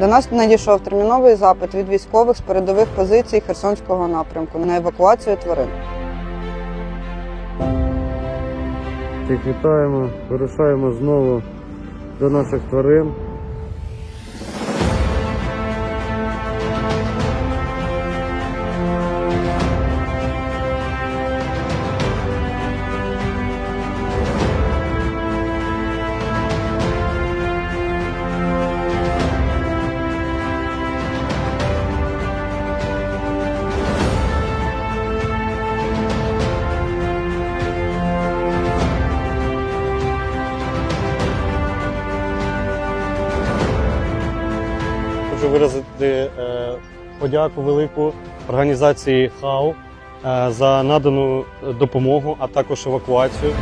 До нас надійшов терміновий запит від військових з передових позицій Херсонського напрямку на евакуацію тварин. Всіх вітаємо, вирушаємо знову до наших тварин. Хочу виразити е, подяку велику організації ХАУ е, за надану допомогу, а також евакуацію.